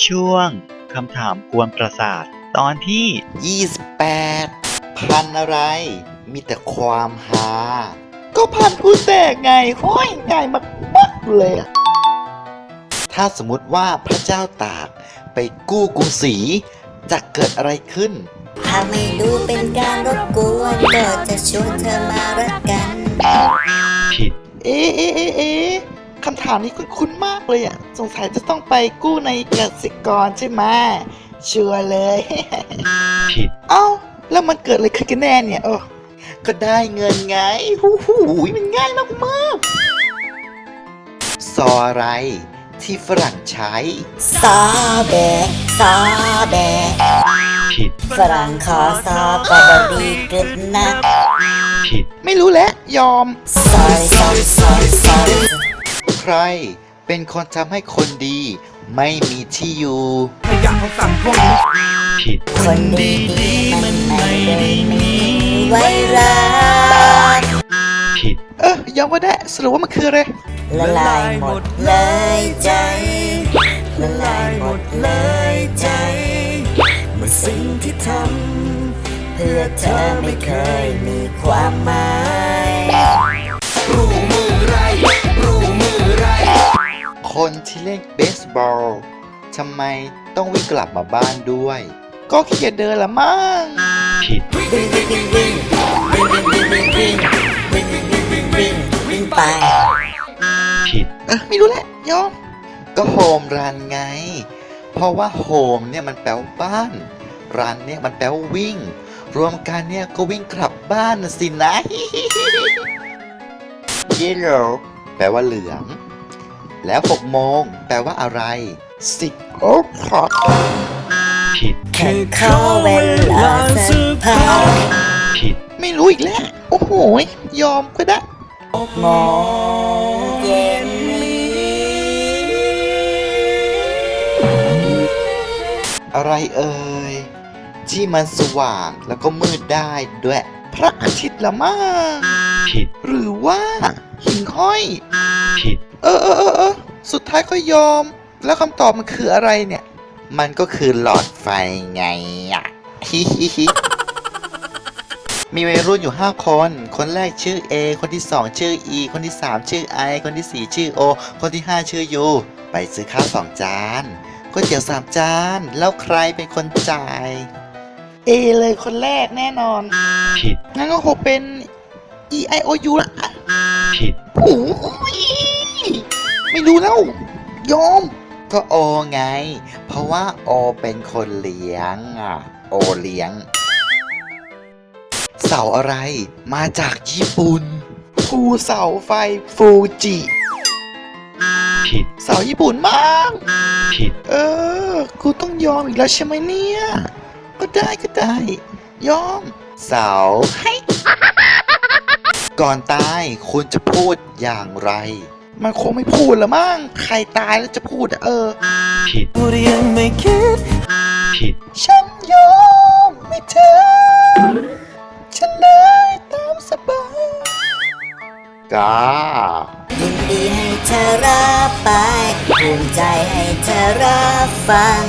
ช่วงคำถามกวนประสาท ตอนที่ 28 พันอะไร มีแต่ความหา ก็พันผู้แตกไงห้อยง่ายมากๆเลยอะถ้าสมมติว่าพระเจ้าตากไปกู้กรุงศรีจะเกิดอะไรขึ้น ถ้าไม่ดูเป็นการรบกวนก็จะชวนเธอมารักกัน ผิด เอ๊ะเอ๊ะเอ๊ะเอ๊ะ คำถามนี้คุ้นๆมากเลยอะ สงสัยจะต้องไปกู้ในกสิกรใช่ไหมชัวร์เลย ผิด เอ้า แล้วมันเกิดอะไรขึ้นกันแน่เนี่ยเออก็ได้เงินไงหูหูมันง่ายมากๆซออะไร ที่ฝรั่งใช้ซอแบกซอแบกผิด ฝรั่งขอซอก็บดีกึดนะ ผิด ไม่รู้แหละยอม ซอยซอยซอยซอย ใครเป็นคนทำให้คนดีไม่มีที่อยู่ผิดคนดีดีๆมันไม่ได้มีไว้รักผิดเออยอมก็ได้สรุปว่ามันคืออะไร ละลายหมดเลยใจ ละลายหมดเลยใจเมื่อสิ่งที่ทำเพื่อเธอไม่เคยมีความหมาย คนที่เล่นเบสบอลทำไมต้องวิ่งกลับมาบ้านด้วย ก็เขียนเดินละมั้งผิดวิ่งวิ่งวิ่งวิ่งวิ่งวิ่งวิ่งวิ่งวิ่งวิ่งวิ่งวิ่งวิ่งวิ่งไปผิดเออไม่รู้แหละยอมก็โฮมรันไง เพราะว่าโฮมเนี่ยมันแปลว่าบ้านรันเนี่ยมันแปลว่าวิ่ง รวมกันเนี่ยก็วิ่งกลับบ้านน่ะสินะ Yellow แปลว่าเหลือง แล้ว 6 โมง แปลว่าอะไร Six o'clock ผิดแค่ขอเวลาสักพักผิด ไม่รู้อีกแล้ว โอ้โหยยอมก็ได้โมงเย็นนี้อะไรเอ่ย ที่มันสว่างแล้วก็มืดได้ด้วย พระอาทิตย์ละมั้งผิด หรือว่าหิ่งห้อย ผิด เออเออเออเออสุดท้ายก็ยอม แล้วคำตอบมันคืออะไรเนี่ย มันก็คือหลอดไฟไงอะฮิฮิฮิมีวัยรุ่นอยู่ 5 คน คนแรกชื่อ A คนที่ 2 ชื่อ E คนที่ 3 ชื่อ I คนที่ 4 ชื่อ O คนที่ 5 ชื่อ U ไปซื้อข้าวสองจานก๋วยเตี๋ยวสามจาน แล้วใครเป็นคนจ่าย A เลยคนแรกแน่นอน ผิด งั้นก็คงเป็น E I O U ละผิดโอ้ย ไม่รู้แล้วยอมก็โอไง เพราะว่าโอเป็นคนเลี้ยงอะ โอเลี้ยง เสาอะไรมาจากญี่ปุ่นภูเสาไฟฟูจิผิดเสาญี่ปุ่นมากผิดเออ กูต้องยอมอีกแล้วใช่ไหมเนี่ย ก็ได้ก็ได้ ยอม เสาให้ก่อนตายคุณจะพูดอย่างไร มันคงไม่พูดละมั้งใครตายแล้วจะพูดอะเออ ผิด พูดยังไม่คิด ผิด ฉันยอมไม่เธอ ฉันเลยตามสบายกายินดีให้เธอรับไปภูมิใจให้เธอรับฟัง